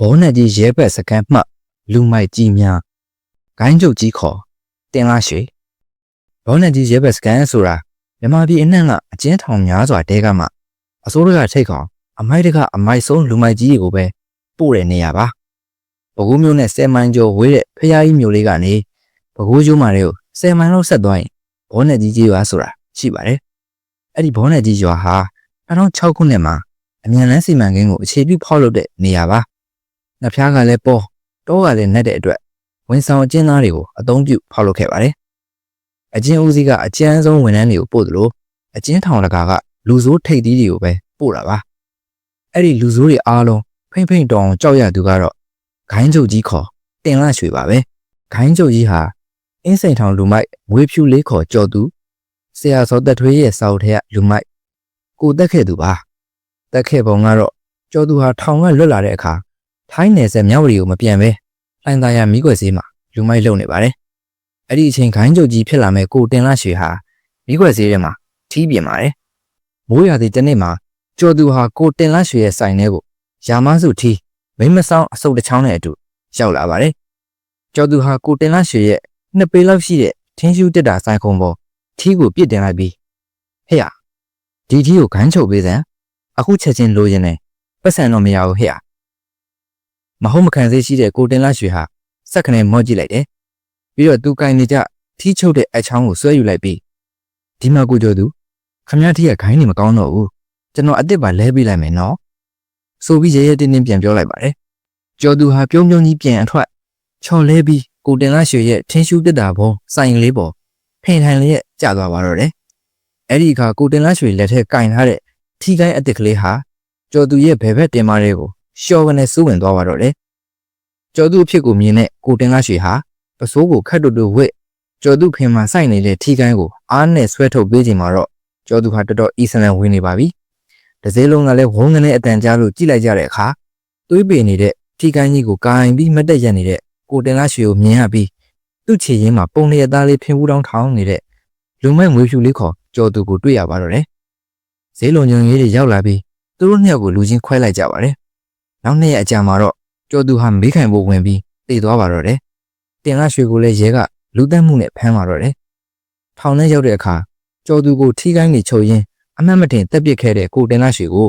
ဘောနက်ကြီးရဲဘက်စကန်မှလူမိုက်ကြီးများဂိုင်းကျုပ်ကြီးခေါ်တင်လာရွှေဘောနက်ကြီးရဲဘက်စကန်ဆိုတာမြန်မာပြည်အနှံ့ကအကျဉ်းထောင်များစွာတဲကမှအစိုးရကထိတ်ကောင်အမိုက်တကအမိုက်ဆုံးလူမိုက်ကြီးတွေကိုပဲပို့တဲ့နေရာပါပဲခူးမျိုးနဲ့10မိုင်ကျော်ဝေးတဲ့ဖျားကြီးမျိုးလေးကနေပဲခူးကျိုးမာတွေကို10မိုင်လောက်ဆက်သွားရင်ဘောနက်ကြီးကြီးရွာဆိုတာရှိပါတယ်အဲ့ဒီဘောနက်ကြီးရွာဟာ2006ခုနှစ်မှာအမြန်လန်းစီမံကိန်းကိုအခြေပြုဖောက်လုပ်တဲ့နေရာပါ။ နှဖျားကလည်းပေါ်တောကလည်းနှက်တဲ့အတွက်ဝန်ဆောင်အကျဉ်းသားတွေကိုအသုံးပြုဖောက်လုပ်ခဲ့ပါတယ်။အကျဉ်းဦးစီးကအကျဉ်းဆုံးဝန်ထမ်းတွေကိုပို့သလိုအကျဉ်းထောင်တကာကလူဆိုးထိပ်သီးတွေကိုပဲပို့တာပါ။အဲ့ဒီလူဆိုးတွေအားလုံးဖိမ့်ဖိမ့်တောင်ကြောက်ရသူကတော့ဂိုင်းချုပ်ကြီးခေါ်တင်လာရွှေပါပဲ။ဂိုင်းချုပ်ကြီးဟာအင်းစိန်ထောင်လူမိုက်မွေးဖြူလေးခေါ်ကြော်သူဆရာစောသက်ထွေးရဲ့စောက်ထက်ကလူမိုက်ကိုတက်ခဲ့သူပါတက်ခဲ့ပုံကတော့ကျော်သူဟာထောင်ကလွတ်လာတဲ့အခါ ထိုင်းနယ်ဆက်မြောက်ဝတီကိုမပြန်ပဲလိုင်သာယာမိကွယ်စည်းမှာလူမိုက်လုံနေပါတယ်အဲ့ဒီအချိန်ခိုင်းကြုတ်ကြီးဖြစ်လာမဲ့ကိုတင်လာရွှေဟာမိကွယ်စည်းထဲမှာထီးပြင်ပါတယ်မိုးရာသီတစ်နေ့မှာကျော်သူဟာကိုတင်လာရွှေရဲ့ဆိုင်ထဲကိုရာမစုထီးမိမဆောင်အစုပ်တစ်ချောင်းနဲ့အတူရောက်လာပါတယ်ကျော်သူဟာကိုတင်လာရွှေရဲ့နှစ်ပေလောက်ရှိတဲ့ထင်းရှူးတက်တာဆိုင်ခုံပေါ်ထီးကိုပြစ်တင်လိုက်ပြီးဟဲ့ရဒီထီးကိုဂန်းချုပ်ပေးစမ်းအခုချက်ချင်းလိုချင်တယ်ပတ်စံတော့မရဘူးဟဲ့ မဟုတ်မခံသေးရှိတဲ့ကိုတင်လာရွှေဟာစက်ခနဲ့မော့ကြည့်လိုက်တယ်ပြီးတော့သူကင်နေကြထီးချုပ်တဲ့အချောင်းကိုဆွဲယူလိုက်ပြီးဒီမှာကိုကျော်သူခမရထီးကခိုင်းနေမကောင်းတော့ဘူးကျွန်တော်အစ်စ်ပါလဲပေးလိုက်မယ်နော်ဆိုပြီးရဲရဲတင်းတင်းပြန်ပြောလိုက်ပါတယ်ကျော်သူဟာပြုံးပြုံးကြီးပြန်အထွက်ချော်လဲပြီးကိုတင်လာရွှေရဲ့ထင်းရှူးတက်တာဘုံစိုင်လေးပေါ်ဖိန်ထိုင်လျက်ကျသွားပါတော့တယ်အဲ့ဒီအခါကိုတင်လာရွှေလက်ထက်ကင်ထားတဲ့ထီကိုင်းအစ်စ်ကလေးဟာကျော်သူရဲ့ဘယ်ဘက်တင်မတဲ့ကို ရှော့ကနေစူးဝင်သွားပါတော့တယ်ကျော်သူအဖြစ်ကိုမြင်တဲ့ကိုတင်လာရွှေဟာပစိုးကိုခတ်တူတူဝစ်ကျော်သူခင်မှာစိုက်နေတဲ့ထီကိုင်းကိုအားနဲ့ဆွဲထုတ်ပေးချိန်မှာတော့ကျော်သူဟာတော်တော်အီဆန်လန်ဝင်နေပါပြီ။တစ်စည်းလုံးကလည်းဝုန်းကနေအတန်ကြားလို့ကြည့်လိုက်ကြတဲ့အခါသွေးပေနေတဲ့ထီကိုင်းကြီးကိုကိုင်ပြီးမတက်ရနေတဲ့ကိုတင်လာရွှေကိုမြင်ရပြီးသူ့ခြေရင်းမှာပုံလျက်သားလေးဖင်ဖူးတောင်းထောင်းနေတဲ့လူမိုက်မွေးဖြူလေးခေါ်ကျော်သူကိုတွေ့ရပါတော့တယ်။ဈေးလုံးညုံကြီးတွေရောက်လာပြီးသူတို့နှစ်ယောက်ကိုလူချင်းခွဲလိုက်ကြပါတယ်။ နောက်နှစ်ရက်အကြာမှာတော့ကျော်သူဟာမေးခိုင်ဖို့ဝင်ပြီးတည်သွားပါတော့တယ်။တင်လာရွှေကိုလည်းရဲကလူတက်မှုနဲ့ဖမ်းပါတော့တယ်။ထောင်ထဲရောက်တဲ့အခါကျော်သူကိုထီးကိုင်းနေချုပ်ရင်းအမတ်မတင်တက်ပစ်ခဲ့တဲ့ကိုတင်လာရွှေကို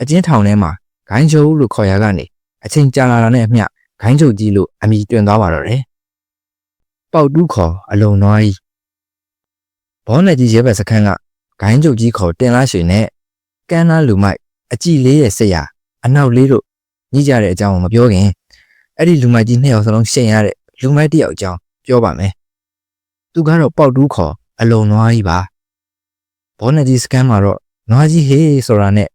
အကျဉ်းထောင်ထဲမှာဂိုင်းချုပ်လို့ခေါ်ရကနေအချိန်ကြာလာတာနဲ့အမျှဂိုင်းချုပ်ကြီးလို့အမည်တွင်သွားပါတော့တယ်။ပေါက်တူးခေါ်အလုံနွားကြီးဘောနယ်ကြီးရဲဘက်စခန်းကဂိုင်းချုပ်ကြီးခေါ်တင်လာရွှေနဲ့ကန်းနာလူမိုက်အကြည်လေးရဲ့ဆက်ရအနောက်လေးတို့ ညှိကြတဲ့အကြောင်းကိုမပြောခင်အဲ့ဒီလူမိုက်ကြီးနှစ်ယောက်စလုံးရှင်ရတဲ့လူမိုက်တစ်ယောက်အကြောင်းပြောပါမယ်။သူကတော့ပေါက်တူးခေါ်အလုံနွားကြီးပါ။ဘောနယ်ကြီးစကန်မှာတော့နွားကြီးဟေးဆိုတာနဲ့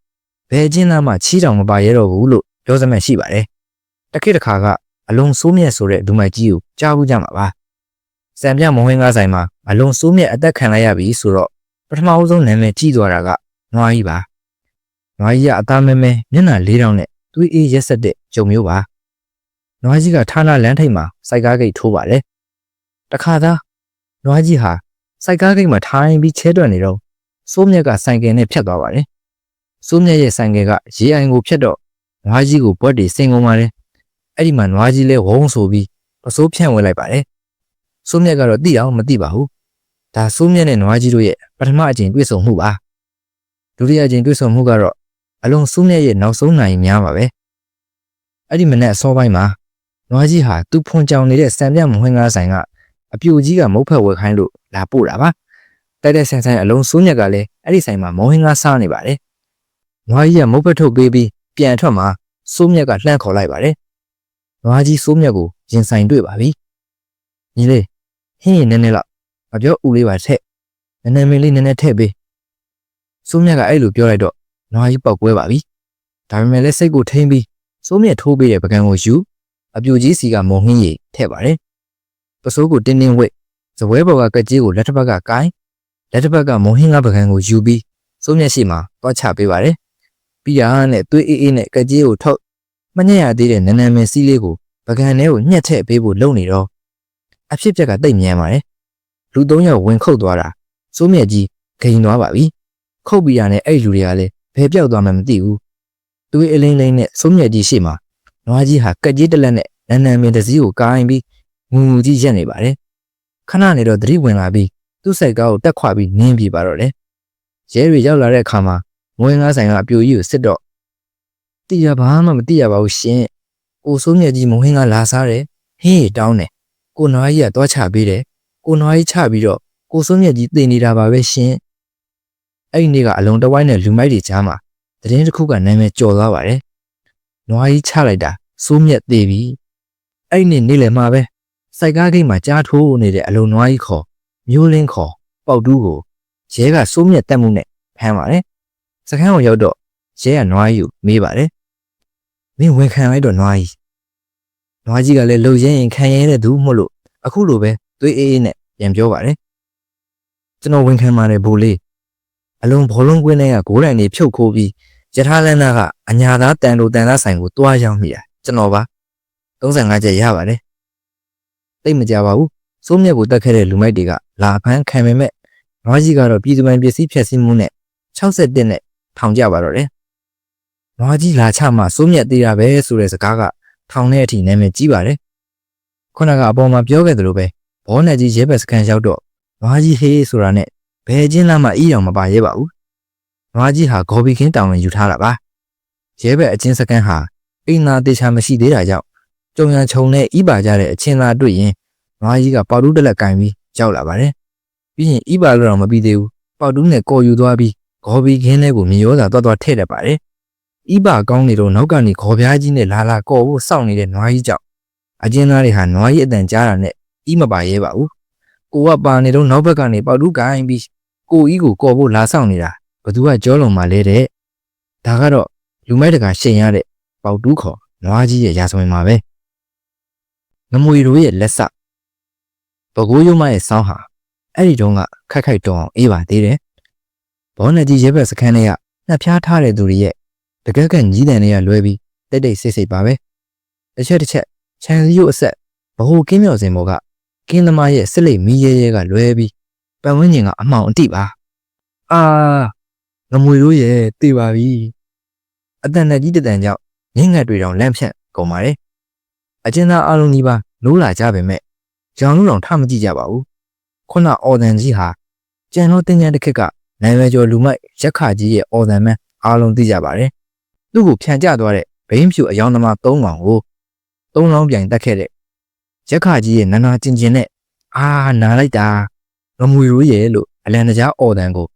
ဘယ်ချင်းသားမှချီးတောင်မပါရတော့ဘူးလို့ပြောစမဲ့ရှိပါတယ်။တစ်ခေတ်တစ်ခါကအလုံဆိုးမြက်ဆိုတဲ့လူမိုက်ကြီးကိုကြားဘူးကြမှာပါ။စံပြမဝင်းကားဆိုင်မှာအလုံဆိုးမြက်အသက်ခံလိုက်ရပြီဆိုတော့ပထမအဆုံးနာမည်ကြီးသွားတာကနွားကြီးပါ။နွားကြီးကအသားမဲမဲမျက်နှာလေးတောင်နဲ့ သွေးအေးရက်ဆက်တဲ့ဂျုံမျိုးပါ။နွားကြီးကဌာနလန်းထိပ်မှာစိုက်ကားဂိတ်ထိုးပါတယ်။တခါသားနွားကြီးဟာစိုက်ကားဂိတ်မှာထိုင်ပြီးချဲတွက်နေတော့စိုးမြက်ကဆိုင်ကယ်နဲ့ဖြတ်သွားပါတယ်။စိုးမြက်ရဲ့ဆိုင်ကယ်ကရေအိုင်ကိုဖြတ်တော့နွားကြီးကိုပွက်တွေစင်ကုန်ပါတယ်။အဲ့ဒီမှာနွားကြီးလဲဝုန်းဆိုပြီးပစိုးဖြန့်ဝင်လိုက်ပါတယ်။စိုးမြက်ကတော့သိအောင်မသိပါဘူး။ဒါစိုးမြက်နဲ့နွားကြီးတို့ရဲ့ပထမအကြိမ်တွေ့ဆုံမှုပါ။ဒုတိယအကြိမ်တွေ့ဆုံမှုကတော့ အလုံးစိုးမြက်ရဲ့နောက်ဆုံးနိုင်များပါပဲ။အဲ့ဒီမနေ့အစောပိုင်းမှာနွားကြီးဟာသူ့ဖွန်ကြောင်နေတဲ့စံပြမွှင်းကားဆိုင်ကအပြိုကြီးကမုတ်ဖက်ဝယ်ခိုင်းလို့လာပို့တာပါတိုက်တဲ့ဆန်ဆိုင်အလုံးစိုးညက်ကလည်းအဲ့ဒီဆိုင်မှာမောဟင်းကားစားနေပါတယ်နွားကြီးကမုတ်ဖက်ထုတ်ပေးပြီးပြန်ထွက်မှာစိုးမြက်ကလှမ်းခေါ်လိုက်ပါတယ်နွားကြီးစိုးမြက်ကိုရင်ဆိုင်တွေ့ပါပြီညီလေးဟင်းရင်နည်းနည်းလောက်မပြောဦးလေးပါထက်နည်းနည်းမင်းလေးနည်းနည်းထည့်ပေးစိုးမြက်ကအဲ့လိုပြောလိုက်တော့ နွားကြီးပောက်ကွဲပါပြီဒါပေမဲ့လည်းစိတ်ကိုထိမ့်ပြီးစိုးမြက်ထိုးပေးတဲ့ပကံကိုယူအပြူကြီးစီကမုံဟင်းရည်ထည့်ပါတယ်ပစိုးကိုတင်းတင်းဝိတ်ဇပွဲဘော်ကကကြီးကိုလက်တစ်ဖက်ကကိုင်းလက်တစ်ဖက်ကမုံဟင်းကပကံကိုယူပြီးစိုးမျက်ရှိမှာတွားချပေးပါတယ်ပြီးရနဲ့သွေးအေးအေးနဲ့ကကြီးကိုထုတ်မညက်ရသေးတဲ့နန်းနန်းမင်းစီးလေးကိုပကံထဲကိုညှက်ထည့်ပေးဖို့လုပ်နေတော့အဖြစ်ပြက်ကတိတ်မြန်းပါတယ်လူသုံးယောက်ဝင်ခုတ်သွားတာစိုးမြက်ကြီးဂိန်သွားပါပြီခုတ်ပြီးရနဲ့အဲ့လူတွေကလည်း ဘယ်ပြောက်သွားမှမသိဘူးသွေးအလင်းလင်းနဲ့စိုးမြက်ကြီးရှေ့မှာနွားကြီးဟာကက်ကြီးတစ်လက်နဲ့နန်းနန်းမင်းတစ်စီးကိုကာရင်ပြီးငူငူကြီးရက်နေပါတယ်ခဏနေတော့သတိဝင်လာပြီးသူ့စိုက်ကားကိုတက်ခွာပြီးနင်းပြပါတော့တယ်ရဲတွေရောက်လာတဲ့အခါမှာမွေးငါးဆိုင်ကအပြိုကြီးကိုစစ်တော့တိရဘာမှမတိရပါဘူးရှင်ကိုစိုးမြတ်ကြီးမွေးငါးလာစားတယ်ဟင်းတောင်းတယ်ကိုနွားကြီးကသွားချပေးတယ်ကိုနွားကြီးချပြီးတော့ကိုစိုးမြတ်ကြီးတင်နေတာပါပဲရှင် အဲ့ဒီနေ့ကအလုံးတစ်ဝိုင်းနဲ့လူမိုက်တွေကြားမှာသတင်းတစ်ခုကနာမည်ကျော်သွားပါတယ်နွားကြီးချလိုက်တာစိုးမြတ်သေးပြီအဲ့ဒီနေ့နေ့လယ်မှာပဲစိုက်ကားဂိတ်မှာကြားထိုးနေတဲ့အလုံးနွားကြီးခေါ်မျိုးလင်းခေါ်ပေါက်တူးကိုရဲကစိုးမြတ်တက်မှုနဲ့ဖမ်းပါတယ်စခန်းကိုရောက်တော့ရဲကနွားကြီးကိုမေးပါတယ်မင်းဝန်ခံလိုက်တော့နွားကြီးနွားကြီးကလည်းလှုပ်ရင်းရင်ခံရတဲ့သူမို့လို့အခုလိုပဲသွေးအေးအေးနဲ့ပြန်ပြောပါတယ်ကျွန်တော်ဝန်ခံပါတယ်ဘိုးလေး အလုံးဘောလုံးကွင်းထဲကဂိုးတိုင်တွေဖြုတ်ခိုးပြီးယထာလန်းနာကအညာသားတန်လိုတန်သားဆိုင်ကိုတွားရောက်မိတာကျွန်တော်ပါ35ချက်ရပါတယ်တိတ်မကြပါဘူးစိုးမြက်ကိုတက်ခဲ့တဲ့လူမိုက်တွေကလာဖမ်းခံပေမဲ့နွားကြီးကတော့ပြည်သူပိုင်ပစ္စည်းဖြတ်စည်းမှုနဲ့61နဲ့ထောင်ကြပါတော့တယ်နွားကြီးလာချမှစိုးမြက်သေးတာပဲဆိုတဲ့စကားကထောင်တဲ့အထိနာမည်ကြီးပါတယ်ခုနကအပေါ်မှာပြောခဲ့သလိုပဲဘောနဲ့ကြီးရဲဘက်စကန်ရောက်တော့နွားကြီးဟေးဆိုတာနဲ့ ဘယ်ချင်းလားမှအီးအောင်မပါရဲပါဘူးနွားကြီးဟာဂေါ်ဘီခင်းတောင်ဝင်ယူထားတာပါရဲဘက်အချင်းစကန်ဟာအိမ်သာတေချာမရှိသေးတာကြောင့်ကြုံရန်ခြုံနဲ့ဤပါကြတဲ့အချင်းသားတွေ့ရင်နွားကြီးကပေါတူးတက်လက်ကင်ပြီးရောက်လာပါတယ်ပြီးရင်ဤပါလို့တော့မပြီးသေးဘူးပေါတူးနဲ့ကော်ယူသွားပြီးဂေါ်ဘီခင်းထဲကိုမြေရောသာတွတ်တွတ်ထည့်တတ်ပါတယ်ဤပါကောင်းနေတော့နောက်ကနေခေါ်ပြားကြီးနဲ့လာလာကော်ဖို့စောင့်နေတဲ့နွားကြီးကြောင့်အကျဉ်းသားတွေဟာနွားကြီးအတန်ကြားတာနဲ့ဤမပါရဲပါဘူးကိုကပါနေတော့နောက်ဘက်ကနေပေါတူးကိုင်းပြီး ကိုဤကိုကော်ဖို့လာဆောင်နေတာဘသူကကြောလုံမှလဲတဲ့ဒါကတော့လူမိုက်တကရှင်ရတဲ့ပေါတူးခေါ်နွားကြီးရဲ့ရာဇဝင်မှာပဲငမွေတို့ရဲ့လက်စဘကိုးရုံမရဲ့စောင်းဟာအဲ့ဒီတုန်းကခက်ခိုက်တုံအောင်အေးပါသေးတယ်ဘောနကြီးရဲဘက်စခန်းထဲကနှက်ဖျားထားတဲ့သူတွေရဲ့တကက်ကညီးတန်တွေကလွဲပြီးတိတ်တိတ်ဆိတ်ဆိတ်ပါပဲတစ်ချက်တစ်ချက်ခြံစည်းရုပ်အဆက်ဘဟုကင်းမြော်စင်ဘောကကင်းသမားရဲ့စစ်လိတ်မီးရဲရဲကလွဲပြီး ပတ်ဝန်းကျင်ကအမှောင်အတိပါအာငမွေတို့ရဲ့တေပါပြီအတန်နဲ့ကြီးတတန်ကြောင့်ငင်းငတ်တွေတောင်လန့်ဖြန့်ကုန်ပါတယ်အကျဉ်းသားအလုံးကြီးပါနိုးလာကြပေမဲ့ကြောင်လူတော်ထမကြည့်ကြပါဘူးခုနအော်ဒန်ကြီးဟာကြံတော့တင်ကြတဲ့ခက်ကနိုင်ဝဲကျော်လူမိုက်ရက်ခကြီးရဲ့အော်ဒန်မန်အားလုံးသိကြပါတယ်သူ့ကိုဖြန်ကျသွားတဲ့ဘိန်းဖြူအယောင်သမား၃កောင်ကို၃လောင်းပြိုင်တက်ခဲ့တဲ့ရက်ခကြီးရဲ့နာနာကျင်ကျင်နဲ့အာနာလိုက်တာ ငမွေရိုးရဲ့လို့အလန်တကြားအော်ဒန်ကို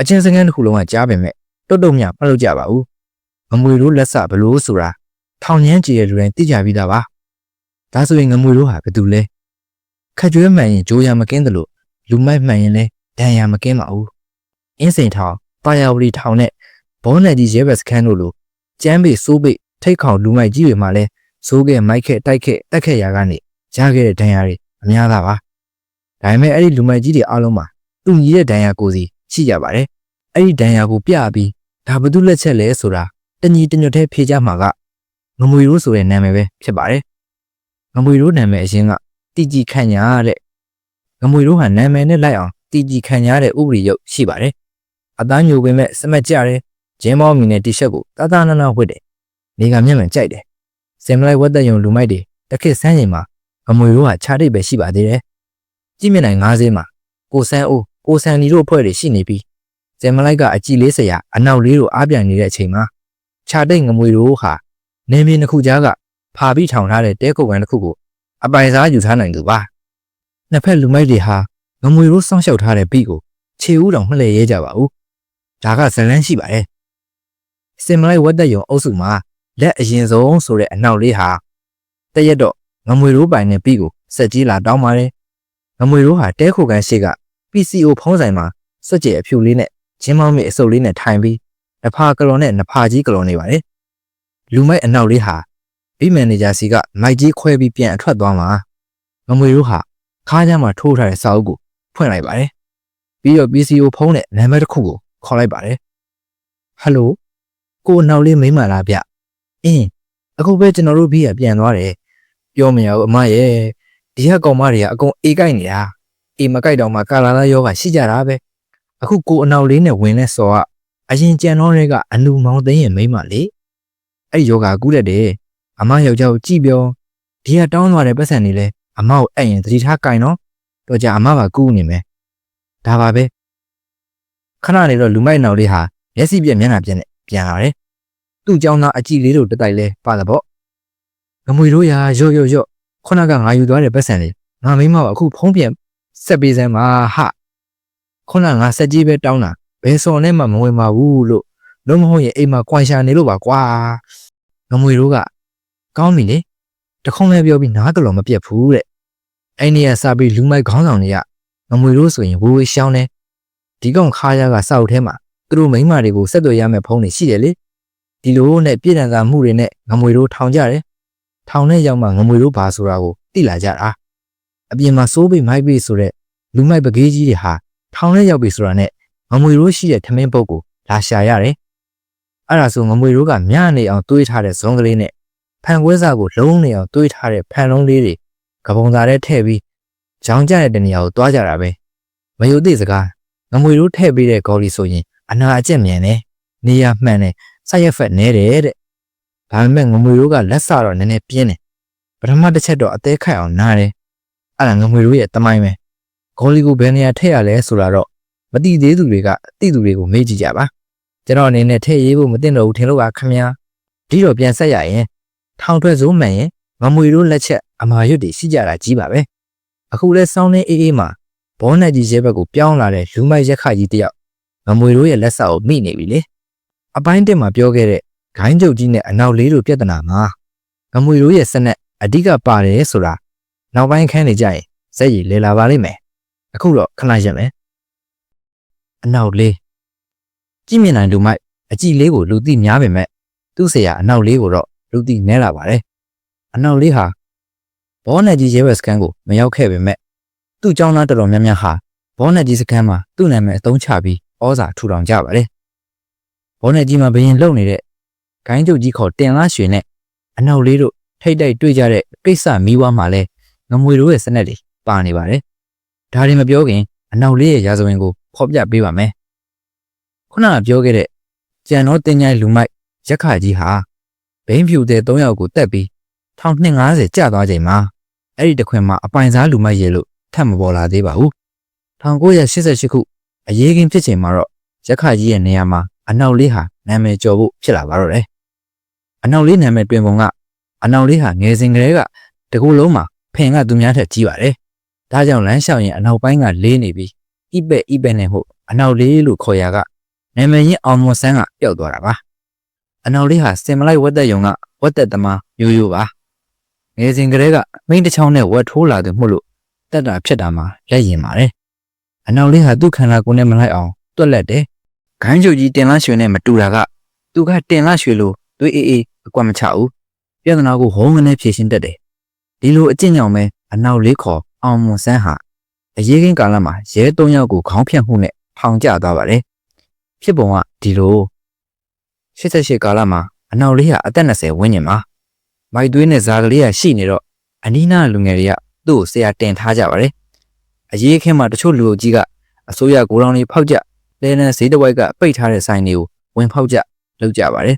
အချင်းစကန်းတစ်ခုလုံးကကြားပေမဲ့တွတ်တုံမြမလုပ်ကြပါဘူးငမွေရိုးလက်စဘလို့ဆိုတာထောင်ညမ်းကြည်ရဲ့လူတိုင်းသိကြပြီးသားပါဒါဆိုရင်ငမွေရိုးဟာဘယ်သူလဲခက်ကျွဲမှန်ရင်ဂျိုးရမကင်းတယ်လို့လူမိုက်မှန်ရင်လဲဒဏ်ရာမကင်းပါဘူးအင်းစိန်ထောင်ပါယာဝတီထောင်နဲ့ဘောနယ်ကြီးရဲဘက်စခန်းတို့လိုကျမ်းပေစိုးပေထိတ်ခေါင်လူမိုက်ကြီးတွေမှာလဲစိုးခဲ့မိုက်ခဲ့တိုက်ခဲ့တက်ခဲ့ရာကနေရခဲ့တဲ့ဒဏ်ရာတွေအများသားပါ ဒါပေမဲ့အဲ့ဒီလူမိုက်ကြီးတွေအားလုံးမှာသူ့ညီတဲ့ဒဏ်ရာကိုစီရှိကြပါတယ်အဲ့ဒီဒဏ်ရာကိုပြပြီးဒါဘသူလက်ချက်လဲဆိုတာတညီတညွတ်တဲ့ဖြေကြမှာကငမွေရိုးဆိုတဲ့နာမည်ပဲဖြစ်ပါတယ်ငမွေရိုးနာမည်အရင်ကတီကြီးခန့်ညာတဲ့ငမွေရိုးဟာနာမည်နဲ့လိုက်အောင်တီကြီးခန့်ညာတဲ့ဥပဒေရုပ်ရှိပါတယ်အသားညိုပေမဲ့စမက်ကြတယ်ဂျင်းမောင်းမီနဲ့တီရှပ်ကိုတာတာနာနာဝတ်တယ်နေကမျက်မှန်ကြိုက်တယ်စင်မလိုက်ဝတ်တဲ့ယုံလူမိုက်တွေတခစ်ဆန်းချိန်မှာငမွေရိုးဟာခြားတိတ်ပဲရှိပါသေးတယ် ကြည့်မြင်နိုင်90မှာကိုဆန်းအိုးကိုဆန်လီတို့အဖွဲ့တွေရှိနေပြီးဇင်မလိုက်ကအကြည်လေးစရာအနောက်လေးတို့အားပြန်နေတဲ့အချိန်မှာခြာတိတ်ငမွေတို့ဟာနေမင်းတစ်ခုကြားကဖာပြီးထောင်ထားတဲ့တဲကုတ်ကန်တစ်ခုကိုအပိုင်စားယူထားနိုင်သူပါနှစ်ဖက်လူမိုက်တွေဟာငမွေတို့စောင့်ရှောက်ထားတဲ့ပြီးကိုခြေဦးတောင်မှလှည့်ရဲကြပါဘူးဒါကဇလန်းရှိပါတယ်စင်မလိုက်ဝတ်သက်ယုံအုပ်စုမှာလက်အရင်ဆုံးဆိုတဲ့အနောက်လေးဟာတရက်တော့ငမွေတို့ပိုင်နဲ့ပြီးကိုစက်ကြီးလာတောင်းပါတယ် ငမွေတို့ဟာတဲခုကန်ရှိက PCO ဖုံးဆိုင်မှာစွက်ကြဲအဖြူလေးနဲ့ဂျင်းမောင်းမိအစုပ်လေးနဲ့ထိုင်ပြီးနဖာကလော်နဲ့နဖာကြီးကလော်နေပါတယ်လူမိုက်အနောက်လေးဟာဘိမန်နေဂျာစီကမိုက်ကြီးခွဲပြီးပြန်အထွက်သွားမှာငမွေတို့ဟာခါးချမ်းမှာထိုးထားတဲ့စာအုပ်ကိုဖွင့်လိုက်ပါတယ်ပြီးတော့ PCO ဖုံးတဲ့နံပါတ်တစ်ခုကိုခေါ်လိုက်ပါတယ်ဟယ်လိုကိုအနောက်လေးမိမ့်မာလားဗျအင်းအခုပဲကျွန်တော်တို့ဘီးကပြန်သွားတယ်ပြောမရဘူးအမရဲ့ ဒီဟက်ကောင်မတွေကအကုန်အေးကိုက်နေတာအေးမကိုက်တော့မှကာလာလာယောဂရှိကြတာပဲအခုကိုအနောက်လေးနဲ့ဝင်လဲစော်ကအရင်ကြံတော့တွေကအနူမောင်းသိရင်မိမ့်မလေအဲ့ယောဂကူးလက်တယ် အမယောက်ျားကိုကြည့်ပြောဒီကတောင်းသွားတဲ့ပတ်စံတွေလဲအမကိုအဲ့ရင်သတိထားကြိုင်နော်တော့ကြအမပါကူးနေမယ်ဒါပါပဲခဏနေတော့လူမိုက်နောက်လေးဟာမျက်စိပြက်မျက်နှာပြက်နဲ့ပြန်လာတယ်သူ့เจ้าသားအကြည့်လေးတို့တက်တိုက်လဲပါသဘောငမွေတို့ရာရော့ရော့ရော့ ခုနကငါယူသွားတဲ့ပတ်စံလေးငါမိမကအခုဖုံးပြန်ဆက်ပေးစမ်းပါဟာခုနကငါစက်ကြီးပဲတောင်းတာဘယ်စော်နဲ့မှမဝင်ပါဘူးလို့လုံးမဟုတ်ရင်အိမ်မှာကွန်ရှာနေလို့ပါကွာငမွေတို့ကကောင်းပြီလေတခုံးလဲပြောပြီးနားကလော်မပြတ်ဘူးတဲ့အဲ့ဒီကစပြီးလူမိုက်ခေါင်းဆောင်တွေကငမွေတို့ဆိုရင်ဝေဝေရှောင်းနေဒီကောင်ခါရကစောက်ထဲမှာသူတို့မိန်းမတွေကိုဆက်သွယ်ရမယ့်ဖုန်းတွေရှိတယ်လေဒီလိုနဲ့ပြည်တံသာမှုတွေနဲ့ငမွေတို့ထောင်ကြတယ် ထောင်ထဲရောက်မှငမွေတို့ဘာဆိုတာကိုသိလာကြတာအပြင်မှာစိုးပိမိုက်ပိဆိုတဲ့လူမိုက်ပကေးကြီးတွေဟာထောင်ထဲရောက်ပြီဆိုတာနဲ့ငမွေတို့ရှိတဲ့ထမင်းပုတ်ကိုလာရှာရတယ်အဲ့ဒါဆိုငမွေတို့ကမြနေအောင်တွေးထားတဲ့ဇုံးကလေးနဲ့ဖန်ခွဲစာကိုလုံးနေအောင်တွေးထားတဲ့ဖန်လုံးလေးတွေကပုံစာထဲထည့်ပြီးကြောင်ကြတဲ့တနေရာကိုတွားကြတာပဲမယုတ်သိစကားငမွေတို့ထည့်ပေးတဲ့ကော်လီဆိုရင်အနာအကျက်မြန်တယ်နေရာမှန်တယ်ဆက်ရက်ဖက်နဲတယ်တဲ့ ဒါပေမဲ့ငမွေတို့ကလက်စတော့နည်းနည်းပြင်းတယ်ပထမတစ်ချက်တော့အသေးခတ်အောင်နားတယ်အဲ့ဒါငမွေတို့ရဲ့တမိုင်းပဲကော်လီကိုဘယ်နေရာထည့်ရလဲဆိုတာတော့မတိသေးသူတွေကတိသူတွေကိုမေးကြည့်ကြပါကျွန်တော်အနေနဲ့ထည့်ရေးဖို့မတင်တော့ဘူးထင်လို့ပါခမညာဒီတော့ပြန်ဆက်ရရင်ထောင်ထွက်စိုးမှန်ရင်ငမွေတို့လက်ချက်အမာရွတ်တွေရှိကြတာကြီးပါပဲအခုလဲစောင်းနေအေးအေးမှာဘောနက်ကြီးရဲဘက်ကိုပြောင်းလာတဲ့လူမိုက်ရက်ခကြီးတယောက်ငမွေတို့ရဲ့လက်ဆောက်ကိုမိနေပြီလေအပိုင်းတက်မှာပြောခဲ့တဲ့ ဂိုင်းချုပ်ကြီးနဲ့အနောက်လေးတို့ပြဿနာမှာငမွေတို့ရဲ့စနက်အဓိကပါတယ်ဆိုတာနောက်ပိုင်းခန်းနေကြရင်ဇက်ရည်လေလာပါလိမ့်မယ်အခုတော့ခဏရက်မယ်အနောက်လေးကြည့်မြင်နိုင်လူမိုက်အကြည့်လေးကိုလူသိများပေမဲ့သူ့ဆရာအနောက်လေးကိုတော့လူသိနဲလာပါတယ်အနောက်လေးဟာဘောနယ်ကြီးရဲဝဲစကန်ကိုမရောက်ခဲ့ပေမဲ့သူ့ကျောင်းသားတော်တော်များများဟာဘောနယ်ကြီးစကန်မှာသူ့နာမည်အသုံးချပြီးဩဇာထူထောင်ကြပါတယ်ဘောနယ်ကြီးမှာဘရင်လုံနေတဲ့ ဂိုင်းကျုပ်ကြီးခေါ်တင်လားရွှေနဲ့အနောက်လေးတို့ထိတ်တိုက်တွေ့ကြတဲ့ကိစ္စမီးဝါမှာလဲငမွေတို့ရဲ့စနက်တွေပါနေပါတယ်ဒါတွေမပြောခင်အနောက်လေးရဲ့ရာဇဝင်ကိုဖော်ပြပေးပါမယ်ခုနကပြောခဲ့တဲ့ကြံတော်တင်ញိုင်လူမိုက်ရက်ခကြီးဟာဘိန်းဖြူတဲ့၃ယောက်ကိုတက်ပြီး1250ကျသွားချိန်မှာအဲ့ဒီတခွင်မှာအပိုင်စားလူမိုက်ရေလို့ထပ်မပေါ်လာသေးပါဘူး1988ခုအရေးကင်းဖြစ်ချိန်မှာတော့ရက်ခကြီးရဲ့နေရာမှာအနောက်လေးဟာနာမည်ကျော်ဖို့ဖြစ်လာပါတော့တယ် အနောက်လေးနာမည်တွင်ပုံကအနောက်လေးဟာငယ်စဉ်ကလေးကတကူလုံးမှာဖင်ကသူများထက်ကြီးပါတယ်ဒါကြောင့်လမ်းလျှောက်ရင်အနောက်ပိုင်းကလေးနေပြီးဣပဲ့ဣပဲ့နဲ့ဟုတ်အနောက်လေးလို့ခေါ်ရကနာမည်ရင်းအောင်မဆန်းကပျောက်သွားတာပါအနောက်လေးဟာစင်မလိုက်ဝက်သက်ယုံကဝက်သက်သမားရိုးရိုးပါငယ်စဉ်ကလေးကမိန်းတစ်ချောင်းနဲ့ဝက်ထိုးလာတယ်မို့လို့တက်တာဖြစ်တာမှာလက်ရင်ပါတယ်အနောက်လေးဟာသူ့ခန္ဓာကိုယ်နဲ့မလိုက်အောင်တွက်လက်တယ်ဂိုင်းချုပ်ကြီးတင်လာရွှေနဲ့မတူတာကသူကတင်လာရွှေလို့သွေးအေးအေး အကွက်မချဘူးပြဿနာကိုဟုံးငနဲ့ဖြေရှင်းတတ်တယ်ဒီလိုအကျင့်ကြောင့်ပဲအနောက်လေးခေါ်အောင်မွန်ဆန်းဟာအရေးကင်းကာလမှာရဲ၃ယောက်ကိုခေါင်းဖြတ်မှုနဲ့ထောင်ကျသွားပါတယ်ဖြစ်ပုံကဒီလို88ကာလမှာအနောက်လေးဟာအသက်20ဝန်းကျင်မှာမိုက်သွေးနဲ့ဇာကလေးကရှိနေတော့အနီးနားလူငယ်တွေကသူ့ကိုဆရာတင်ထားကြပါတယ်အရေးခင်းမှာတချို့လူအုပ်ကြီးကအစိုးရကိုယ်တော်လေးဖောက်ကြလဲလန်းဈေးတစ်ဝိုက်ကပိတ်ထားတဲ့ဆိုင်တွေကိုဝင်ဖောက်ကြလုပ်ကြပါတယ်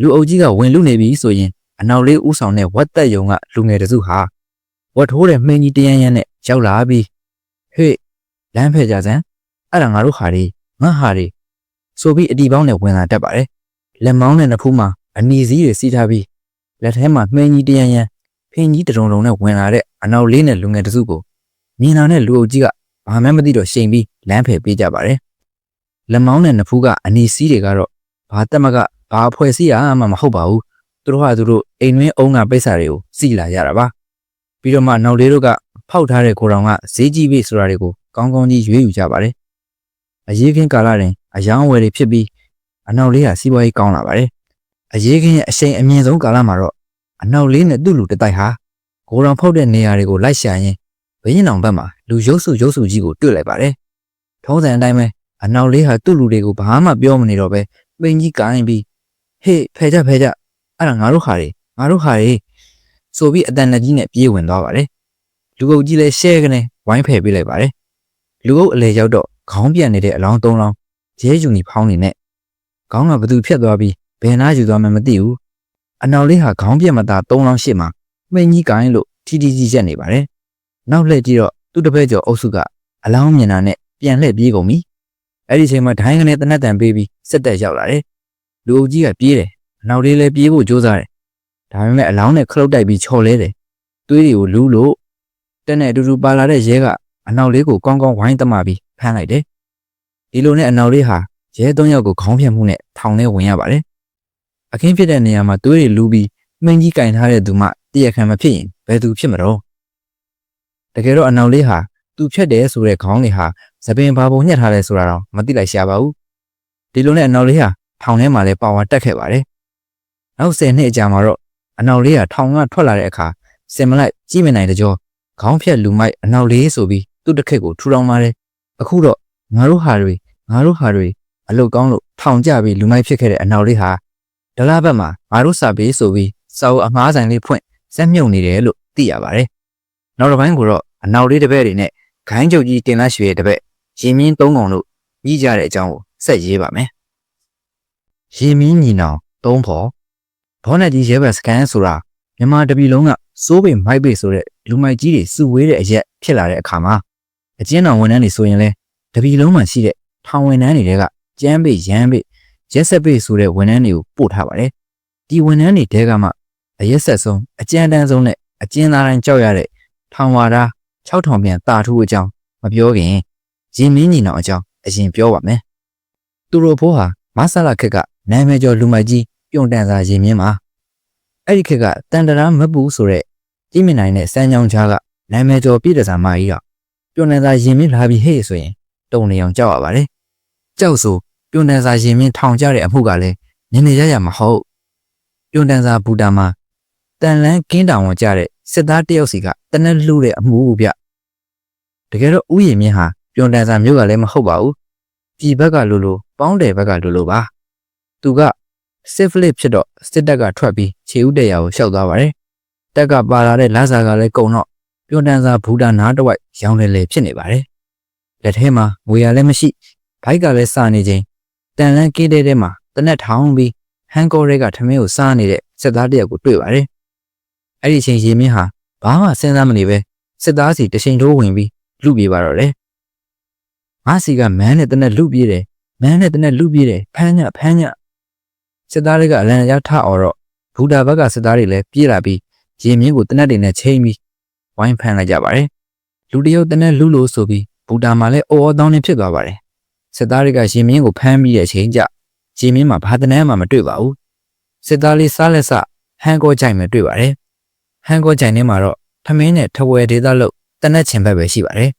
လူအုပ်ကြီးကဝင်လူနေပြီဆိုရင်အနောက်လေးဥဆောင်တဲ့ဝက်သက်ယုံကလူငယ်တစုဟာဝက်ထိုးတဲ့မှင်းကြီးတရမ်းရမ်းနဲ့ရောက်လာပြီးဟေ့လမ်းဖယ်ကြစမ်းအဲ့ဒါငါတို့ဟာတွေငါဟာတွေဆိုပြီးအတီပေါင်းနဲ့ဝင်လာတတ်ပါတယ်လက်မောင်းနဲ့နှဖူးမှာအနီစည်းတွေစီးထားပြီးလက်ထဲမှာမှင်းကြီးတရမ်းရမ်းဖင်းကြီးတရုံတုံနဲ့ဝင်လာတဲ့အနောက်လေးနဲ့လူငယ်တစုကိုမြင်လာတဲ့လူအုပ်ကြီးကဘာမှမသိတော့ရှိန်ပြီးလမ်းဖယ်ပေးကြပါတယ်လက်မောင်းနဲ့နှဖူးကအနီစည်းတွေကတော့ဘာတက်မက ဘာဖွဲ့စည်းရမှမဟုတ်ပါဘူးသူတို့ဟာသူတို့အိမ်တွင်းအုံးကပိတ်စာတွေကိုစီလာရတာပါပြီးတော့မှနောက်လေးတို့ကဖောက်ထားတဲ့ကိုတော်ကဈေးကြီးပြီဆိုတာတွေကိုကောင်းကောင်းကြီးရွေးယူကြပါတယ်အရေးခင်းကာလတွင်အယောင်းဝယ်တွေဖြစ်ပြီးအနောက်လေးဟာစီးပွားရေးကောင်းလာပါတယ်အရေးခင်းရဲ့အရှိန်အမြင့်ဆုံးကာလမှာတော့အနောက်လေးနဲ့သူ့လူတတိုက်ဟာကိုတော်ဖောက်တဲ့နေရာတွေကိုလိုက်ရှာရင်းဘင်းရင်အောင်ဘက်မှာလူရုပ်စုရုပ်စုကြီးကိုတွေ့လိုက်ပါတယ်ထုံးစံအတိုင်းပဲအနောက်လေးဟာသူ့လူတွေကိုဘာမှပြောမနေတော့ပဲပိန်ကြီးကိုင်းပြီး ဟေးဖဲကြဖဲကြအဲ့ဒါငါတို့ဟာတွေငါတို့ဟာတွေဆိုပြီးအတန်လက်ကြီးနဲ့ပြေးဝင်သွားပါတယ်လူအုပ်ကြီးလည်းရှဲကနေဝိုင်းဖယ်ပေးလိုက်ပါတယ်လူအုပ်အလေရောက်တော့ခေါင်းပြန်နေတဲ့အလောင်းသုံးလောင်းရဲယူနီဖောင်းနေနဲ့ခေါင်းကဘသူဖြတ်သွားပြီးဘယ်နာယူသွားမှမသိဘူးအနောက်လေးဟာခေါင်းပြက်မသား၃လောင်းရှိမှမိန်ကြီးကိုင်းလို့ထီထီကြီးရက်နေပါတယ်။နောက်လှည့်ကြည့်တော့သူ့တပည့်ကျော်အုပ်စုကအလောင်းမြင်တာနဲ့ပြန်လှည့်ပြေးကုန်ပြီ။အဲ့ဒီချိန်မှာဒိုင်းကနေတနက်တန်ပေးပြီးစစ်တပ်ရောက်လာတယ်။ လူအုပ်ကြီးကပြေးတယ်။အနောက်လေးလည်းပြေးဖို့ကြိုးစားတယ်။ဒါပေမဲ့အလောင်းနဲ့ခလုတ်တိုက်ပြီးချော်လဲတယ်။သွေးတွေကိုလူးလို့တက်နဲ့အတူတူပါလာတဲ့ရဲကအနောက်လေးကိုကောင်းကောင်းဝိုင်းတမပြီးဖမ်းလိုက်တယ်။ဒီလိုနဲ့အနောက်လေးဟာရဲ၃ယောက်ကိုခေါင်းဖြတ်မှုနဲ့ထောင်ထဲဝင်ရပါတယ်။အခင်းဖြစ်တဲ့နေရာမှာသွေးတွေလူးပြီးမိန်ကြီးကင်ထားတဲ့သူမှတည့်ရခံမဖြစ်ရင်ဘယ်သူဖြစ်မတော့တကယ်တော့အနောက်လေးဟာသူဖြတ်တယ်ဆိုတဲ့ခေါင်းလေးဟာသပင်ဘာပုံညှက်ထားလဲဆိုတာတော့မသိလိုက်ရှာပါဘူးဒီလိုနဲ့အနောက်လေးဟာ ထောင်ထဲမှာလဲပါဝါတက်ခဲ့ပါတယ်နောက်10နှစ်အကြာမှာတော့အနောက်လေးဟာထောင်ကထွက်လာတဲ့အခါစင်မလိုက်ကြည့်မနိုင်တဲ့ကြောခေါင်းဖြတ်လူမိုက်အနောက်လေးဆိုပြီးသူ့တစ်ခက်ကိုထူထောင်ပါတယ်အခုတော့ငါတို့ဟာတွေငါတို့ဟာတွေအလုတ်ကောင်းလို့ထောင်ကြပြီးလူမိုက်ဖြစ်ခဲ့တဲ့အနောက်လေးဟာဒလဘက်မှာငါတို့စာပေးဆိုပြီးစာအုပ်အငှားဆိုင်လေးဖွင့်ဇက်မြုပ်နေတယ်လို့သိရပါတယ်။နောက်တစ်ပိုင်းကိုတော့အနောက်လေးတစ်ပည့်တွေနဲ့ခိုင်းချုပ်ကြီးတင်လာရွှေရဲ့တစ်ပည့်ရင်မင်းသုံးကောင်တို့ညီးကြတဲ့အကြောင်းကိုဆက်ရေးပါမယ်။ ရင်မင်းညီနောင်သုံးဖို့ဘောနက်ကြီးရဲဘက်စကန်ဆိုတာမြန်မာတပြည်လုံးကစိုးပေမိုက်ပေဆိုတဲ့လူမိုက်ကြီးတွေစုဝေးတဲ့အရက်ဖြစ်လာတဲ့အခါမှာအကျဉ်းတော်ဝန်ထမ်းတွေဆိုရင်လဲတပြည်လုံးမှာရှိတဲ့ထောင်ဝန်ထမ်းတွေကကျန်းပေရမ်းပေရက်ဆက်ပေဆိုတဲ့ဝန်ထမ်းတွေကိုပို့ထားပါတယ်။ဒီဝန်ထမ်းတွေတဲကမှအရက်ဆက်ဆုံးအကြမ်းတမ်းဆုံးနဲ့အကျဉ်းသားတိုင်းကြောက်ရတဲ့ထောင်ဝါသား6000ပြန်တာထူးအကြောင်းမပြောခင်ရင်မင်းညီနောင်အကြောင်းအရင်ပြောပါမယ်။သူတို့ဖိုးဟာမဆလာခက်က နာမည်ကျော်လူမိုက်ကြီးပြုံတန်စာရင်မင်းမှာအဲ့ဒီခက်ကတန်တရာမပူဆိုတဲ့ကြီးမြင့်နိုင်တဲ့စမ်းချောင်းချားကနာမည်ကျော်ပြည်တစားမကြီးတော့ပြုံတန်စာရင်မင်းလာပြီးဟေ့ဆိုရင်တုံနေအောင်ကြောက်ရပါတယ်။ကြောက်ဆိုပြုံတန်စာရင်မင်းထောင်ကြတဲ့အမှုကလည်းနည်းနည်းရရမဟုတ်ပြုံတန်စာဘူတာမှာတန်လန်းကင်းတောင်ဝင်ကြတဲ့စစ်သားတယောက်စီကတနက်လှူတဲ့အမှုဗျတကယ်တော့ဥယျာဉ်မြင့်ဟာပြုံတန်စာမျိုးကလည်းမဟုတ်ပါဘူးပြည်ဘက်ကလိုလိုပေါင်းတယ်ဘက်ကလိုလိုပါ သူကစစ်ဖလစ်ဖြစ်တော့စစ်တပ်ကထွက်ပြီးခြေဥတရာကိုရှောက်သွားပါတယ်တက်ကပါလာတဲ့လာစာကလည်းကုံတော့ပြုံတန်စာဘူတာနားတစ်ဝိုက်ရောင်းလေလေဖြစ်နေပါတယ်လက်ထဲမှာငွေရလည်းမရှိဘိုက်ကလည်းစာနေခြင်းတန်လန်းကင်းတဲ့ထဲမှာတနက်ထောင်းပြီးဟန်ကော်ရဲကထမင်းကိုစားနေတဲ့စစ်သားတယောက်ကိုတွေ့ပါတယ်အဲ့ဒီအချိန်ရေမင်းဟာဘာမှစဉ်းစားမနေပဲစစ်သားစီတချိန်တိုးဝင်ပြီးလူပြေးပါတော့တယ်။ငါစီကမန်းနဲ့တနက်လူပြေးတယ်။မန်းနဲ့တနက်လူပြေးတယ်။ဖမ်းညဖမ်းည စစ်သားတွေကအလံရထအော်တော့ဘူတာဘက်ကစစ်သားတွေလည်းပြေးလာပြီးရေမင်းကိုတနက်တွေနဲ့ချိန်ပြီးဝိုင်းဖမ်းလိုက်ကြပါတယ်။လူတယောက်တနက်လူလို့ဆိုပြီးဘူတာမှာလည်းအော်အော်တောင်းနေဖြစ်သွားပါတယ်။စစ်သားတွေကရေမင်းကိုဖမ်းပြီးတဲ့အချိန်ကျရေမင်းမှာဘာတနက်မှမတွေ့ပါဘူး။စစ်သားလေးစားလက်စဟန်ကောကြိုင်မှတွေ့ပါတယ်ဟန်ကောကြိုင်ထဲမှာတော့ထမင်းနဲ့ထဝယ်ဒေသလို့တနက်ချင်ဘက်ပဲရှိပါတယ်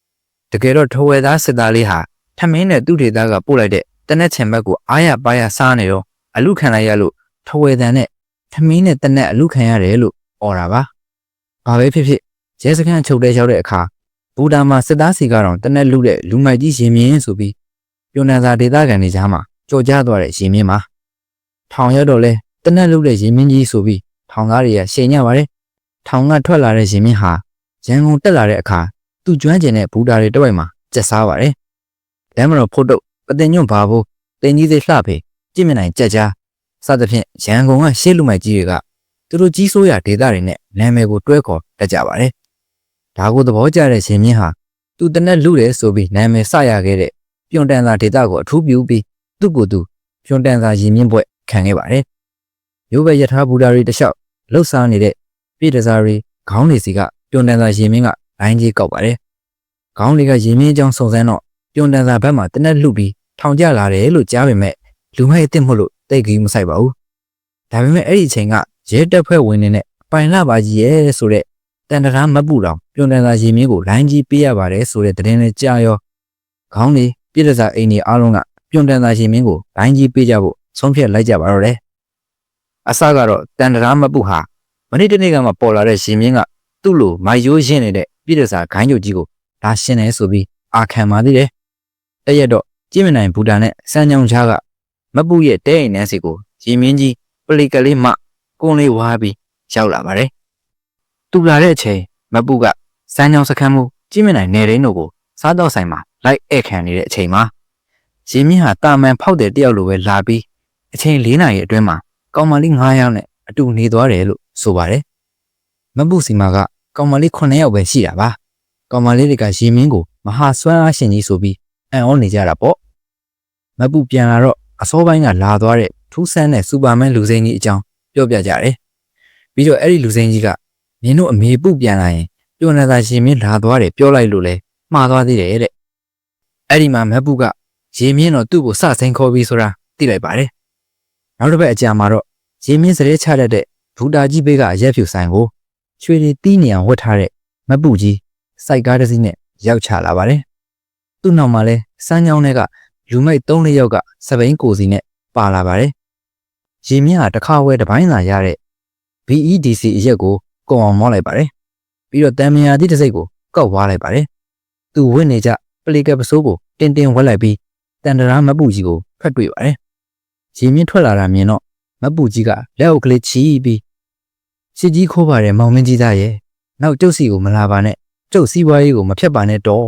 ။တကယ်တော့ထဝယ်သားစစ်သားလေးဟာထမင်းနဲ့သူ့ဒေသကပို့လိုက်တဲ့တနက်ချင်ဘက်ကိုအားရပါးရစားနေတော့ အလူခံလိုက်ရလို့ထဝယ်တန်နဲ့ထမင်းနဲ့တနက်အလူခံရတယ်လို့អော်တာပါ။ဘာပဲဖြစ်ဖြစ်ရဲစခန်းချုပ်တဲ့ရောက်တဲ့အခါဘူတာမှာစစ်သားစီကတော့တနက်လူတဲ့လူမိုက်ကြီးရင်မြင်းဆိုပြီးပြုံနန်စာဒေသခံတွေကြားမှာကြော်ကြားသွားတဲ့ရင်မြင်းပါ။ထောင်ရတော့လဲတနက်လူတဲ့ရင်မြင်းကြီးဆိုပြီးထောင်သားတွေကရှင်းညပါတယ်။ထောင်ကထွက်လာတဲ့ရင်မြင့်ဟာရန်ကုန်တက်လာတဲ့အခါသူ့ကျွမ်းကျင်တဲ့ဘူတာတွေတစ်ဝိုက်မှာကျက်စားပါတယ်။လမ်းမတော်ဖို့တုတ်ပတင်ညွန့်ဘာဖို့တင်ကြီးစိလှဖေ ကြည့်မြင်နိုင်ကြက်ကြားစသဖြင့်ရန်ကုန်ကရှေ့လူမိုက်ကြီးတွေကသူတို့ကြီးစိုးရဒေသတွေနဲ့နာမည်ကိုတွဲခေါ်တတ်ကြပါတယ်။ဒါကိုသဘောကျတဲ့ရှင်မြင့်ဟာသူတနက်လူတယ်ဆိုပြီးနာမည်စရခဲ့တဲ့ပြုံတန်သာဒေသကိုအထူးပြုပြီးသူ့ကိုယ်သူပြုံတန်သာရင်မြင့်ဘွဲ့ခံခဲ့ပါတယ်။ရုပ်ပဲယထာဘူတာတွေတလျှောက်လှုပ်ရှားနေတဲ့ပြည်တစားတွေခေါင်းတွေစီကပြုံတန်စာရင်မင်းကလိုင်းကြီးကောက်ပါတယ်။ခေါင်းတွေကရင်မင်းအကြောင်းစုံစမ်းတော့ပြုံတန်စာဘက်မှာတနက်လှုပ်ပြီးထောင်ကျလာတယ်လို့ကြားပေမဲ့ လူမိုက်အစ်စ်မို့လို့တိတ်ကြီးမဆိုင်ပါဘူး။ဒါပေမဲ့အဲ့ဒီအချိန်ကရဲတက်ဖွဲ့ဝင်နေတဲ့ပိုင်လာပါကြီးရဲ့ဆိုတဲ့တန်တရာမပူတော့ပြုံတန်စာရင်မင်းကိုလိုင်းကြီးပေးရပါတယ်ဆိုတဲ့သတင်းလေးကြားရောခေါင်းတွေပြည်တစားအိမ်တွေအားလုံးကပြုံတန်စာရင်မင်းကိုလိုင်းကြီးပေးကြဖို့ဆုံးဖြတ်လိုက်ကြပါတော့တယ်။အစကတော့တန်တရာမပူဟာမနေ့တနေ့ကမှပေါ်လာတဲ့ရှင်မြင်းကသူ့လိုမိုက်ရိုးရင်းနေတဲ့ပြည်တစားခိုင်းကြုတ်ကြီးကိုဒါရှင်းတယ်ဆိုပြီးအာခံပါသေးတယ်။အဲ့ရတော့ကြည့်မနိုင်ဘူတာနဲ့စမ်းချောင်းချားက မပူရဲ့တဲအိမ်နှန်းစီကိုရှင်မြင်းကြီးပလီကလေးမှကုန်းလေးဝါးပြီးရောက်လာပါတယ်။တူလာတဲ့အချိန်မပူကစမ်းချောင်းစခန်းမှုကြည့်မနိုင်နေရင်းတို့ကိုစားတော့ဆိုင်မှာလိုက်ဧည့်ခံနေတဲ့အချိန်မှာရှင်မြင်းဟာတာမန်ဖောက်တဲ့တယောက်လိုပဲလာပြီးအချိန်၄နာရီအတွင်းမှာကောင်မလေး9ယောက်နဲ့အတူနေသွားတယ်လို့ဆိုပါတယ်မပုစီမာကကောင်မလေး9ယောက်ပဲရှိတာပါကောင်မလေးတွေကရေမင်းကိုမဟာစွမ်းအားရှင်ကြီးဆိုပြီးအံ့ဩနေကြတာပေါ့မပုပြန်လာတော့ အစောပိုင်းကလာသွားတဲ့ထူးဆန်းတဲ့စူပါမန်လူစိမ်းကြီးအကြောင်းပြောပြကြတယ်ပြီးတော့အဲ့ဒီလူစိမ်းကြီးကမင်းတို့အမေပုပြန်လာရင်ပြောနေသာရှင်မင်းလာသွားတယ်ပြောလိုက်လို့လဲမှားသွားသေးတယ်တဲ့အဲ့ဒီမှာမပုကရေမင်းတော့သူ့ကိုစစိန်ခေါ်ပြီးဆိုတာသိလိုက်ပါတယ်နောက်တစ်ပတ်အကြာမှာတော့ရေမင်းစရဲချတတ်တဲ့ဘူတာကြီးဘေးကအရက်ဖြူဆိုင်ကိုရွှေတွေတီးနေအောင်ဝတ်ထားတဲ့မပုကြီးစိုက်ကားတစ်စီးနဲ့ရောက်ချလာပါတယ်သူ့နောက်မှာလဲစမ်းချောင်းတွေက လူမိတ်၃၄ယောက်ကစပိန်ကိုစီနဲ့ပါလာပါတယ်ရေမင်းဟာတစ်ခါဝဲတစ်ပိုင်းသာရတဲ့ BEDC အရက်ကိုကုံအောင်မောင်းလိုက်ပါတယ်ပြီးတော့တန်မယာတိတစ်စိတ်ကိုကောက်ဝါလိုက်ပါတယ်သူဝင့်နေကြပလီကပစိုးကိုတင်တင်ဝက်လိုက်ပြီးတန်တရာမပူကြီးကိုဖက်တွေ့ပါတယ်ရေမြင့်ထွက်လာတာမြင်တော့မပူကြီးကလက်အုပ်ကလေးချီးပြီးစစ်ကြီးခိုးပါတယ်မောင်မင်းကြီးသားရဲ့နောက်ကျုပ်စီကိုမလာပါနဲ့ကျုပ်စီးပွားရေးကိုမဖြတ်ပါနဲ့တော့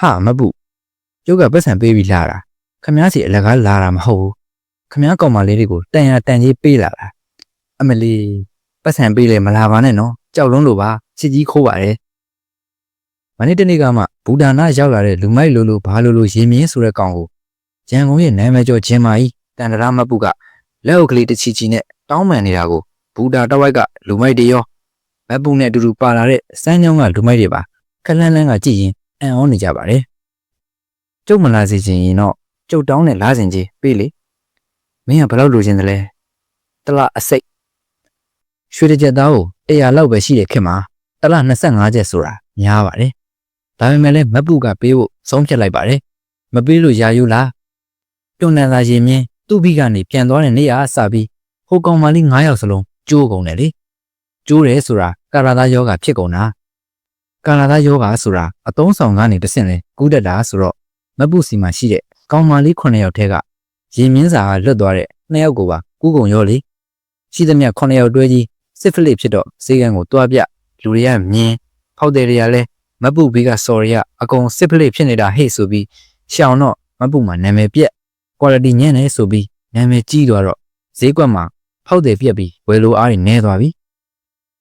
ဟာမပူ ကျုပ်ကပတ်စံပေးပြီးလာတာခမားစီအလကားလာတာမဟုတ်ဘူးခမားကောင်မလေးတွေကိုတန်ရတန်ကြီးပေးလာတာအမလီပတ်စံပေးလေမလာပါနဲ့နော်ကြောက်လုံးလို့ပါစစ်ကြီးခိုးပါတယ်မနေ့တနေ့ကမှဘူဒါနာရောက်လာတဲ့လူမိုက်လိုလိုဘာလိုလိုရေမြင်းဆိုတဲ့ကောင်ကိုရန်ကုန်ရဲ့နာမည်ကျော်ဂျင်မာကြီးတန်တရာမပုကလက်အုပ်ကလေးတစ်ချီချီနဲ့တောင်းပန်နေတာကိုဘူဒါတဝိုက်ကလူမိုက်တွေရောမပုနဲ့အတူတူပါလာတဲ့စမ်းချောင်းကလူမိုက်တွေပါခလန်းလန်းကကြည့်ရင်အံ့ဩနေကြပါတယ် ကျုပ်မလာစေချင်ရင်တော့ကျုပ်တောင်းတဲ့လာစဉ်ကြီးပေးလေမင်းကဘယ်လောက်လိုချင်သလဲတလားအစိတ်ရွှေတစ်ကြက်သားကို100လောက်ပဲရှိတဲ့ခင်မှာတလား25ကျက်ဆိုတာများပါတယ်ဒါပေမဲ့လည်းမပုကပေးဖို့ဆုံးဖြတ်လိုက်ပါတယ်မပေးလို့ယာယူလားပြုံနန်သာရင်မြင်းသူ့ဘိကနေပြန်သွားတဲ့နေရာအစပြီးဟိုကောင်မလေး9ယောက်စလုံးကျိုးကုန်တယ်လေကျိုးတယ်ဆိုတာကာလာသားယောဂဖြစ်ကုန်တာကာလာသားယောဂဆိုတာအသုံးဆောင်ကနေတဆင့်လဲကူးတတ်တာဆိုတော့ မပုစီမှာရှိတဲ့ကောင်မလေး9ယောက်ထဲကရင်မြင်းစာကလွတ်သွားတဲ့2ယောက်ကိုပါကူးကုန်ရောလေရှိသမျှ9ယောက်တွဲကြီးစစ်ဖလစ်ဖြစ်တော့ဈေးကန်ကိုတွားပြလူတွေကမြင်းဖောက်တယ်တွေကလည်းမပုဘီကစော်ရီကအကုန်စစ်ဖလစ်ဖြစ်နေတာဟေ့ဆိုပြီးရှောင်းတော့မပုမှာနာမည်ပြက် quality ညံ့နေဆိုပြီးနာမည်ကြီးသွားတော့ဈေးကွက်မှာဖောက်တယ်ပြက်ပြီးဝယ်လိုအားတွေနည်းသွားပြီ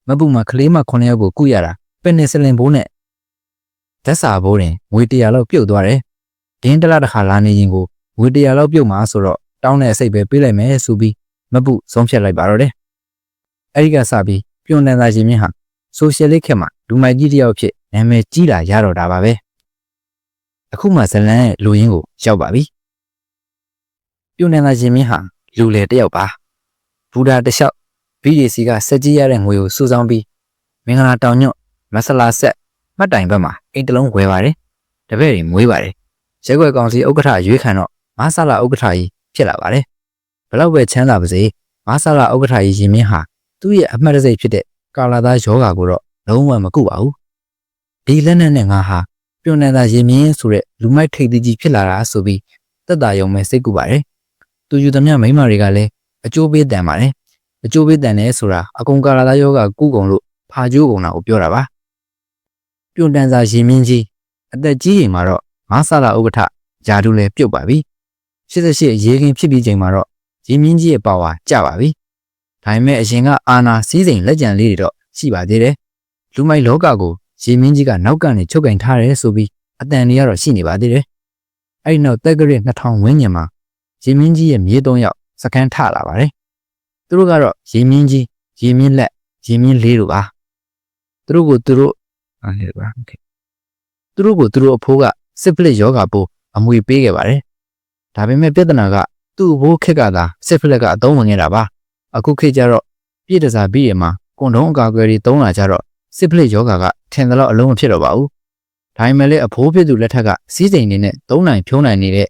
မပုမှာကလေးမ9ယောက်ကိုကုရတာပင်နစ်စလင်ဘိုးနဲ့ဓာတ်စာဘိုးတင်ငွေ100လောက်ပြုတ်သွားတယ် ဒင်းတလားတစ်ခါလာနေရင်ကိုငွေ100လောက်ပြုတ်မှာဆိုတော့တောင်းတဲ့အစိတ်ပဲပေးလိုက်မယ်ဆိုပြီးမပုဆုံးဖြတ်လိုက်ပါတော့တယ်အဲ့ဒီကစပြီးပြုံတန်သာရှင်မြင့်ဟာဆိုရှယ်လစ်ခေတ်မှာလူမိုက်ကြီးတစ်ယောက်ဖြစ်နာမည်ကြီးလာရတော့တာပါပဲအခုမှဇလန်းရဲ့လူရင်းကိုရောက်ပါပြီပြုံတန်သာရှင်မြင့်ဟာလူလေတစ်ယောက်ပါဘူဒါတစ်လျှောက် VDC ကစက်ကြီးရတဲ့ငွေကိုစုဆောင်းပြီးမင်္ဂလာတောင်ညွတ်မဆလာဆက်မှတ်တိုင်ဘက်မှာအိတ်တလုံးဝယ်ပါတယ်တပည့်တွေမွေးပါတယ် ရက်ွက်ကောင်စီဥက္ကဋ္ဌရွေးခံတော့မဆလာဥက္ကဋ္ဌကြီးဖြစ်လာပါတယ်ဘလောက်ပဲချမ်းသာပါစေမဆလာဥက္ကဋ္ဌကြီးရင်မင်းဟာသူ့ရဲ့အမှတ်တစိတ်ဖြစ်တဲ့ကာလာသားယောဂါကိုတော့လုံးဝမကုပါဘူးဒီလက်နဲ့နဲ့ငါဟာပြုံနေတာရင်မင်းဆိုတဲ့လူမိုက်ထိတ်တိကြီးဖြစ်လာတာဆိုပြီးတက်တာယုံမဲ့စိတ်ကူပါတယ်သူယူသမျှမိန်းမတွေကလည်းအကျိုးပေးတန်ပါတယ်အကျိုးပေးတန်တယ်ဆိုတာအကုန်ကာလာသားယောဂါကုကုန်လို့ဖာကျိုးကုန်တာကိုပြောတာပါပြုံတန်စာရင်မင်းကြီးအသက်ကြီးရင်မှာတော့ ငါဆလာဥက္ကဋ္ဌဂျာဒူလည်းပြုတ်ပါပြီ88ရေခင်ဖြစ်ပြီးချိန်မှာတော့ရင်မြင့်ကြီးရဲ့ပါဝါကျပါပြီဒါပေမဲ့အရင်ကအာနာစည်းစိမ်လက်ကြံလေးတွေတော့ရှိပါသေးတယ်လူမိုက်လောကကိုရင်မြင့်ကြီးကနောက်ကနေချုပ်ကင်ထားတယ်ဆိုပြီးအတန်တွေကတော့ရှိနေပါသေးတယ်အဲ့ဒီနောက်တက်ကရစ်2000ဝန်းကျင်မှာရင်မြင့်ကြီးရဲ့မြေသုံးယောက်စကန်ထလာပါတယ်သူတို့ကတော့ရင်မြင့်ကြီးရင်မြင့်လက်ရင်မြင့်လေးတို့ပါသူတို့ကိုသူတို့အဲ့ဒီပါโอเคသူတို့ကိုသူတို့အဖိုးက စစ်ဖလစ်ယောဂါပိုးအမွေပေးခဲ့ပါတယ်။ဒါပေမဲ့ပြဿနာကသူ့ဘိုးခက်ကသာစစ်ဖလက်ကအသုံးဝင်ခဲ့တာပါ။အခုခေတ်ကျတော့ပြည့်တစားပြီးရမှာကွန်ဒုံးအကာအကွယ်တွေသုံးလာကြတော့စစ်ဖလက်ယောဂါကထင်သလောက်အလုံးမဖြစ်တော့ပါဘူး။ဒါပေမဲ့လည်းအဖိုးဖြစ်သူလက်ထက်ကစီးစိမ်နေနဲ့သုံးနိုင်ဖြုံးနိုင်နေတဲ့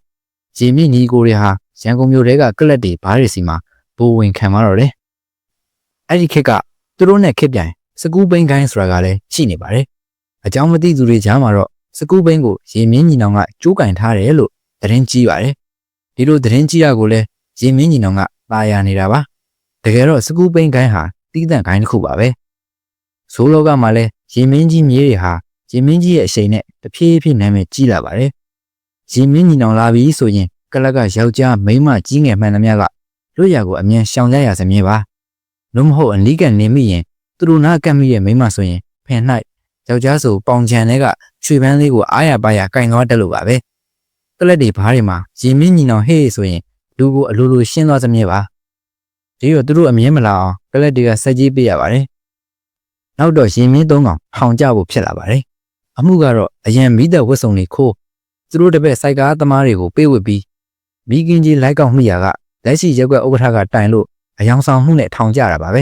ရေမြင့်ညီကိုတွေဟာရန်ကုန်မြို့တဲကကလပ်တွေဘားတွေစီမှာဘိုးဝင်ခံမတော့တယ်။အဲ့ဒီခေတ်ကသူတို့နဲ့ခစ်ပြိုင်စကူးပိန်းကိုင်းဆိုတာကလည်းရှိနေပါတယ်။အကြောင်းမသိသူတွေကြားမှာတော့ စကူးဘိန်းကိုရေမင်းညီနောင်ကကျိုးကင်ထားတယ်လို့သတင်းကြီးပါတယ်ဒီလိုသတင်းကြီးရကိုလည်းရေမင်းညီနောင်ကပါရနေတာပါတကယ်တော့စကူးဘိန်းကိုင်းဟာတီးတန့်ကိုင်းတစ်ခုပါပဲဆိုးလောကမှာလည်းရေမင်းကြီးမြေးတွေဟာရေမင်းကြီးရဲ့အရှိန်နဲ့တဖြည်းဖြည်းနာမည်ကြီးလာပါတယ်ရေမင်းညီနောင်လာပြီဆိုရင်ကလပ်ကယောက်ျားမိန်းမကြီးငယ်မှန်သမျှကလွတ်ရကိုအမြန်ရှောင်ကြရစမြဲပါလို့မဟုတ်အနီးကနေမိရင်သူတို့နာကတ်မိရဲ့မိမဆိုရင်ဖင်၌ယောက်ျားဆိုပေါင်ချန်တွေက ရွှေပန်းလေးကိုအားရပါရကင်သွားတက်လို့ပါပဲကလက်တွေဘားတွေမှာရေမင်းညီနောင်ဟေးဆိုရင်လူကိုအလိုလိုရှင်းသွားစမြဲပါဒီတော့သူတို့အမြင်မလာအောင်ကလက်တွေကစက်ကြီးပေးရပါတယ်နောက်တော့ရင်မင်းသုံးကောင်ထောင်ကြဖို့ဖြစ်လာပါတယ်အမှုကတော့အရန်မိသက်ဝတ်စုံတွေခိုးသူတို့တပည့်စိုက်ကားသမားတွေကိုပေးဝစ်ပြီးမိကင်းကြီးလိုက်ကောက်မိရာကလက်ရှိရက်ွက်ဥက္ကဋ္ဌကတိုင်လို့အယောင်ဆောင်မှုနဲ့ထောင်ကြတာပါပဲ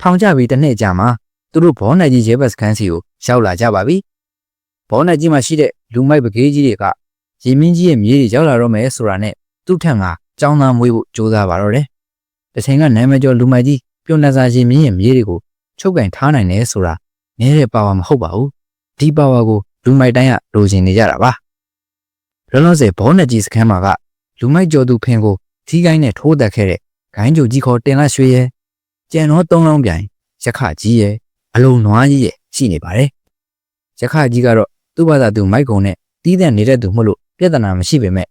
ထောင်ကြပြီးတစ်နှစ်ကြာမှသူတို့ဘောနယ်ကြီးရဲဘက်စခန်းစီကိုရောက်လာကြပါပြီ ဘောနယ်ကြီးမှာရှိတဲ့လူမိုက်ပကေးကြီးတွေကရေမင်းကြီးရဲ့မြေးတွေရောက်လာတော့မယ်ဆိုတာနဲ့သူ့ထက်ငါကြောင်းသားမွေးဖို့ကြိုးစားပါတော့တယ်တချိန်ကနာမည်ကျော်လူမိုက်ကြီးပြုံးလက်စားရေမင်းရဲ့မြေးတွေကိုချုပ်ကင်ထားနိုင်တယ်ဆိုတာနည်းတဲ့ပါဝါမဟုတ်ပါဘူးဒီပါဝါကိုလူမိုက်တိုင်းကလိုချင်နေကြတာပါလောလောဆယ်ဘောနယ်ကြီးစခန်းမှာကလူမိုက်ကျော်သူဖင်ကိုထီးကိုင်းနဲ့ထိုးတက်ခဲ့တဲ့ဂိုင်းကြိုကြီးခေါ်တင်လာရွှေရဲ့ကြံတော့သုံးလောင်းပြိုင်ရခကြီးရဲ့အလုံးနွားကြီးရဲ့ရှိနေပါတယ်ရခကြီးကတော့ သူ့ဘာသာသူမိုက်ကုံနဲ့တီးတဲ့နေတဲ့သူမဟုတ်လို့ပြဿနာမရှိပေမဲ့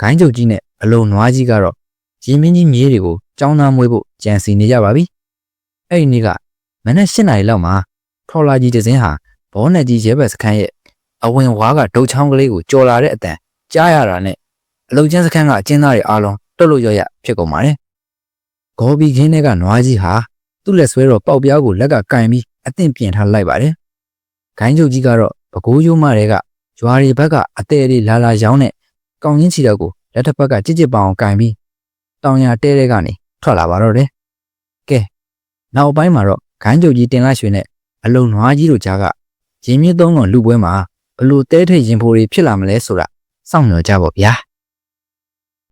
ဂိုင်းကြိုကြီးနဲ့အလုံးနွားကြီးကတော့ရင်းမင်းကြီးမြေးတွေကိုကြောင်းသားမွေးဖို့ကြံစီနေကြပါပြီအဲ့ဒီနေ့ကမနက်၈နာရီလောက်မှာထော်လာကြီးတစ်စင်းဟာဘောနယ်ကြီးရဲဘက်စခန်းရဲ့အဝင်ဝါးကဒုတ်ချောင်းကလေးကိုကြော်လာတဲ့အတန်ကြားရတာနဲ့အလုံကျန်းစခန်းကအကျဉ်းသားတွေအားလုံးတွတ်လို့ရရဖြစ်ကုန်ပါတယ်။ဂေါ်ဘီခင်းထဲကနွားကြီးဟာသူ့လက်ဆွဲတော့ပေါက်ပြားကိုလက်ကကင်ပြီးအသင့်ပြင်ထားလိုက်ပါတယ်။ဂိုင်းချုပ်ကြီးကတော့ ပကိုးရိုးမတွေကရွာတွေဘက်ကအသေးလေးလာလာရောင်းတဲ့ကောင်းချင်းချီတော့ကိုလက်တစ်ဖက်ကကြစ်ကြစ်ပအောင်ကင်ပြီးတောင်ရတဲတဲကနေထွက်လာပါတော့တယ်။ကဲနောက်ပိုင်းမှာတော့ဂိုင်းချုပ်ကြီးတင်လာရွှေနဲ့အလုံနွားကြီးတို့ကြားကရင်းမြစ်သုံးကောင်လူပွဲမှာဘလို့တဲထိတ်ရင်ဖိုးတွေဖြစ်လာမလဲဆိုတာစောင့်မျှော်ကြပါဗျာ။